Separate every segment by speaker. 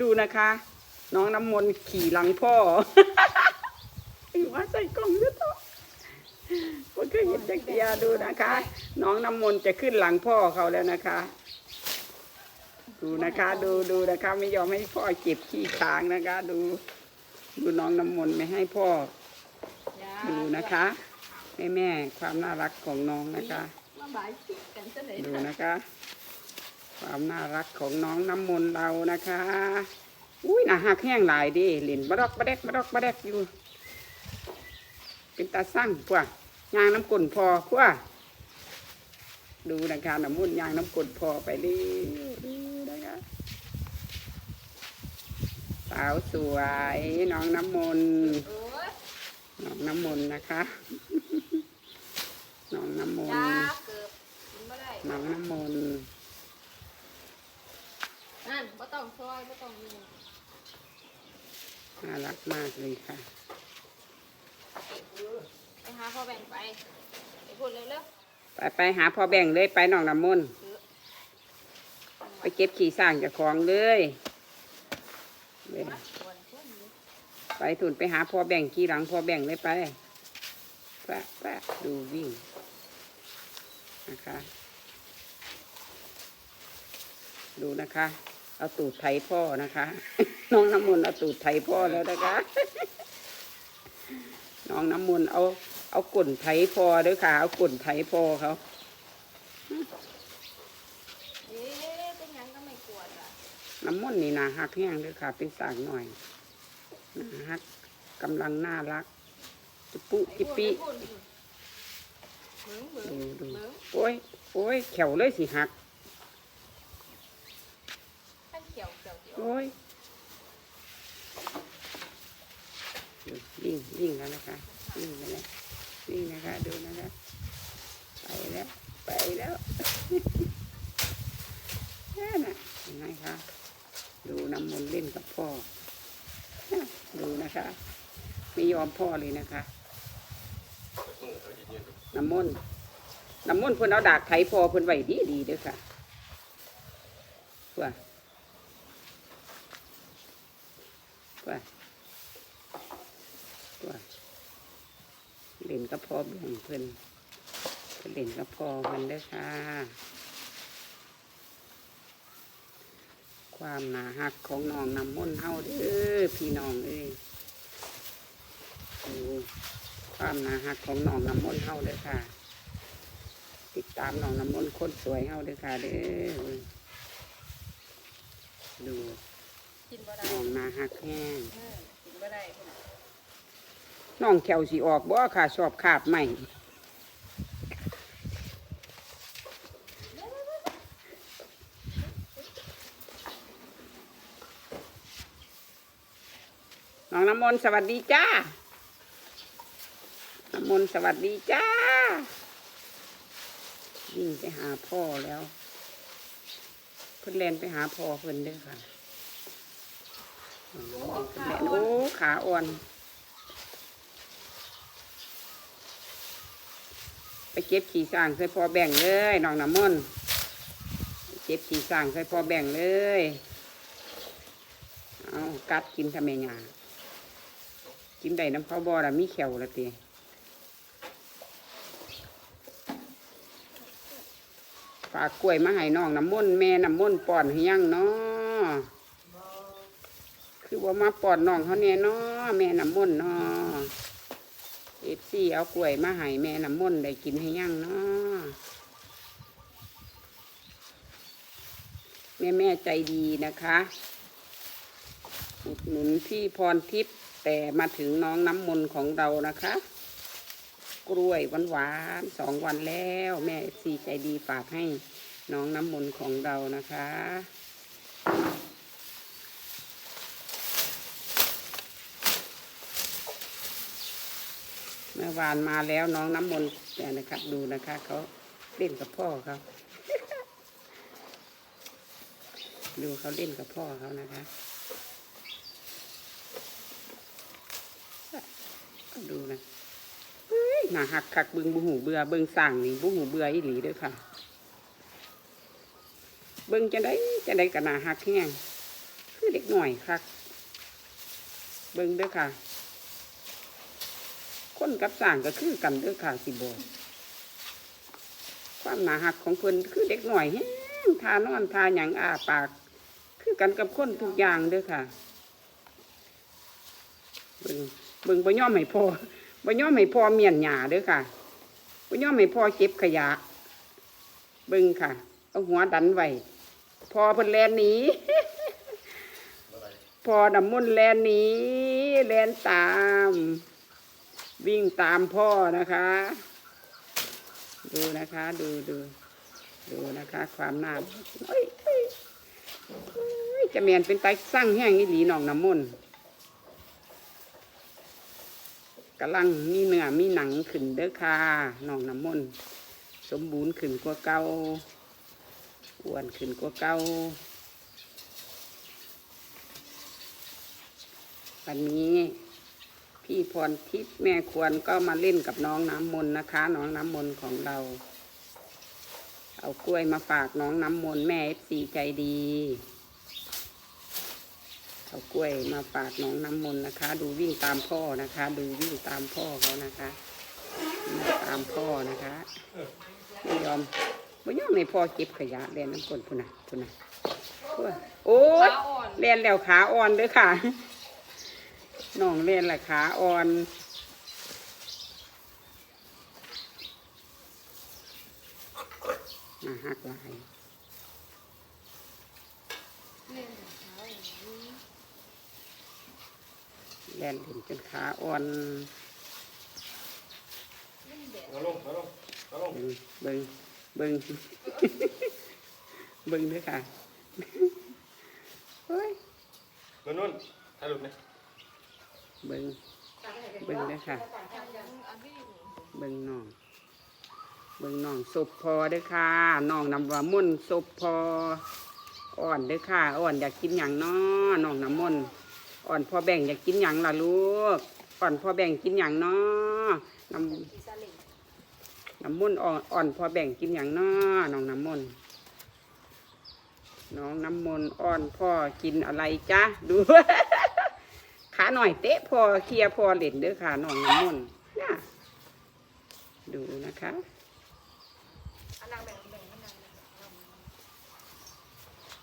Speaker 1: ดูนะคะ น้องน้ำมนต์ขี่หลังพ่อไอ้ว่าใส่กล่องด้วยตัวมันก็เห็นจักรยานดูนะคะ น้องน้ำมนต์จะขึ้นหลังพ่อเขาแล้วนะคะ ดูนะคะ ดูดูนะคะ ไม่ยอมให้พ่อเก็บขี้ค้างนะคะ ดู ดูน้องน้ำมนต์ไม่ให้พ่อ ดูนะคะแม่แม่ๆความน่ารักของน้องนะคะ
Speaker 2: มาบายสิกันซะเลย
Speaker 1: ดูนะคะ ความน่ารักของน้องน้ำมนต์เรานะคะ อุ้ยน่าหักแห้งหลายเดิหลินบดอกบะเด็กบดอกบะเด็กอยู่ เป็นตาสั่งพวกยางน้ำกลนพอพวกดูนะคะน้ำมุนต์ยางน้ำกลนพอไปเรื่อยๆดูนะคะสาวสวยน้องน้ำมนต์
Speaker 2: โอ้ย
Speaker 1: น้องน้ำมนต์นะคะน้องน้ำมน
Speaker 2: ยา
Speaker 1: ต์
Speaker 2: เกือบกินบ่ได้
Speaker 1: น้องน้ำมนต์
Speaker 2: นั่นบ่ต้องซอยบ่ต้องนี่
Speaker 1: น่ารักมากเลยค่ะ
Speaker 2: ไปหาพ่อแบ่งไปไปพูดเร็ว
Speaker 1: ไปไปหาพ่อแบ่งเลยไปน้องน้ำมนต์
Speaker 2: ๆซื้อ
Speaker 1: ไปเก็บขี่สร้างจากของเลยเลย
Speaker 2: ส่วนพวกนี้
Speaker 1: ไปถุนไปหาพ่อแบ่งขี่หลังพ่อแบ่งเลยไปแปะแปะดูวิ่งนะคะ ดูนะคะ เอาตูดไถพ่อนะคะ น้องน้ำมนต์เอาตูดไถพ่อแล้วนะคะ น้องน้ำมนต์เอาเอาก่นไถพ่อด้วยค่ะ เอาก่นไถพ่อเขา
Speaker 2: เอ๊ะเป็นหยังก็ไม่กลัวจ้ะ
Speaker 1: น้ำมนต์นี่นาฮักแห้งด้วยค่ะ เป็นสากหน่อยนาฮักกำลังน่ารัก จุปุจิปิ
Speaker 2: ไปพูดไปพูดเบิ่งเบิ่ง
Speaker 1: ดูดู
Speaker 2: เบิ่ง
Speaker 1: โอ้ยโอ้ยแขวเลยสิหัก
Speaker 2: ให้เขียวเขียวเขียว
Speaker 1: โอ้ยวิ่งวิ่งแล้วนะคะวิ่งไปแล้ววิ่งนะคะดูนะคะไปแล้วไปแล้วนั่นน่ะเห็นไหมคะดูน้ำมนต์เล่นกับพ่อดูนะคะไม่ยอมพ่อเลยนะคะน้ำมนต์น้ำมนต์เพิ่อนเอาดากไถพอเพิ่อนไหวดีดีเด้อค่ะเพื่อ เพื่อเพื่อเล่นกับพ่อแบ่งเพิ่นเพิ่นเล่นกับพ่อเพิ่นเด้ค่ะ ความหนาหักของน้องน้ำมนต์เฮาเด้อพี่น้องเอ้ยดูความหนาหักของน้องน้ำมนต์เฮาเด้อค่ะ ติดตามน้องน้ำมนต์คนสวยเฮาเด้อค่ะเด้อดู
Speaker 2: กินบ่ได้
Speaker 1: น้องหนาหักแห้ง
Speaker 2: เออกินบ่ได้พุ่นน่ะ
Speaker 1: น้องแขวสีออกบ่ค่ะชอบขาบใหม่น้องน้ำมนต์สวัสดีจ้า น้ำมนต์สวัสดีจ้า วิ่งไปหาพ่อแล้ว เพิ่นแลนไปหาพ่อเพิ่นเด้อค่ะอ๋อเพิ่นแล่น โอ้ขาอ่อน ไปเก็บขี่สร้างใส่พอแบ่งเลยน้องน้ำมนต์เก็บขี่สร้างใส่พอแบ่งเลย เอากัดกินทำไมหยากินได้น้ำข้าวบอละมีแขวละตีฝากกล้วยมาให้น้องน้ำมนต์แม่น้ำมนต์ป้อนให้ยังเนาะ คือว่ามาป้อนน้องเขาเนี่ยเนาะแม่น้ำมนต์นาะเอฟซีเอากล้วยมาให้แม่น้ำมนต์ได้กินให้ยั่งนาะแม่แม่ใจดีนะคะอุดหนุนพี่พรทิพย์แต่มาถึงน้องน้ำมนต์ของเรานะคะ กล้วยหวานๆสองวันแล้ว แม่เอฟซีใจดีฝากให้น้องน้ำมนต์ของเรานะคะ มื่อวานมาแล้วน้องน้ำมนต์เนี่ยนะครับ ดูนะคะเขาเล่นกับพ่อเขาดูเขาเล่นกับพ่อเขานะคะดูนะเฮ้ยหนาหักคักบึงบุหูเบือเบิงสั่งนี่บุหูเบืออีหลีด้วยค่ะ เบิงจะได้จะได้กับหนาหักแห้งคือเด็กหน่อยคัก เบิ่งด้อค่ะ คนกับสร้างก็คือกันเด้อค่ะสิบอกความหนาหักของเพิ่นคือเด็กหน่อยแฮงทานอนทาหยังอาปาก คือกันกับคนทุกอย่างเด้อค่ะเบิ่งเบิ่งบ่ยอมให้พอบ่ยอมให้พอเมียนหญ้าเด้อค่ะบ่ยอมให้พอเก็บขยะ เบิ่งค่ะเอาหัวดันไว้พอเพิ่นแลนหนีพอดำมุ่นแลนหนีแลนตาม วิ่งตามพ่อนะคะ ดูนะคะดูดูดูนะคะ ความน่าเอ้เจะเมียนเป็นไตสร้างแห้งอีหลีหนองน้ำมนต์กำลังมีเนื้อมีหนังขึ้นเด้อค่ะหนองน้ำมนต์สมบูรณ์ขึ้นกว่าเก่าอ้วนขึ้นกว่าเก่าวันนี้ พี่พรทิพย์แม่ควรก็มาเล่นกับน้องน้ำมนต์นะคะ น้องน้ำมนต์ของเรา เอากล้วยมาฝากน้องน้ำมนต์แม่เอฟซีใจดี เอากล้วยมาฝากน้องน้ำมนต์นะคะ ดูวิ่งตามพ่อนะคะ ดูวิ่งตามพ่อเขานะคะวิ่งตามพ่อนะคะไม่ยอมไม่ยอมให้พ่อเก็บขยะแลนน้ำกลนพุ่นนะพุ่นนะโอ้ย
Speaker 2: ขาอ่อน
Speaker 1: แลนแล้วขาอ่อนเด้อค่ะ น้องเล่นละขาอ่อนน่าฮักหลาย
Speaker 2: เล่นกับเขาอย่างนี้
Speaker 1: แล่นถึงจนขาอ่อน
Speaker 2: เล่นแดด
Speaker 3: เอาลงเอาลงเอาลง
Speaker 1: เบิงเบิงเบิงเบิงเด้วยค่ะ เฮ้ย
Speaker 3: นุ่นนุ่นถ่ายรูปไหม
Speaker 1: เบิงเบิงเด้วยค่ะ เบิงน้อง เบิงน้องศพพอเด้อค่ะน้องนำว่ามุ่นศพพอ อ่อนเด้อค่ะ อ่อนอยากกินอย่างน้อน้องน้ำมนต์อ่อนพอแบ่งอยากกินอย่างล่ะลูก อ่อนพอแบ่งกินอย่างน้อน้ำน้ำมนต์อ่อนอ่อนพอแบ่งกินอย่างน้อน้องน้ำมนต์น้องน้ำมนต์อ่อนพ่อกินอะไรจ๊ะดู ขาหน่อยเตะพอเคลียร์พอเล่นเด้อค่ะน้องน้ำมนต์น่ะดูนะคะ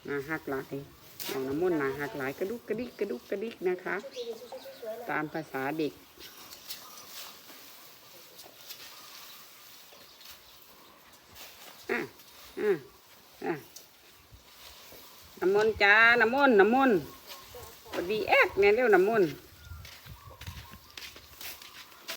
Speaker 2: นาหั
Speaker 1: กหลายน้องน้ำมนต์นาหักหลายกระดุกกระดิกกระดุกกระดิกนะคะ ตามภาษาเด็กอะอะอะน้ำมนต์จ้าน้ำมนต์น้ำมนต์ ดีแอ๊กแม่เร็วน้ำมน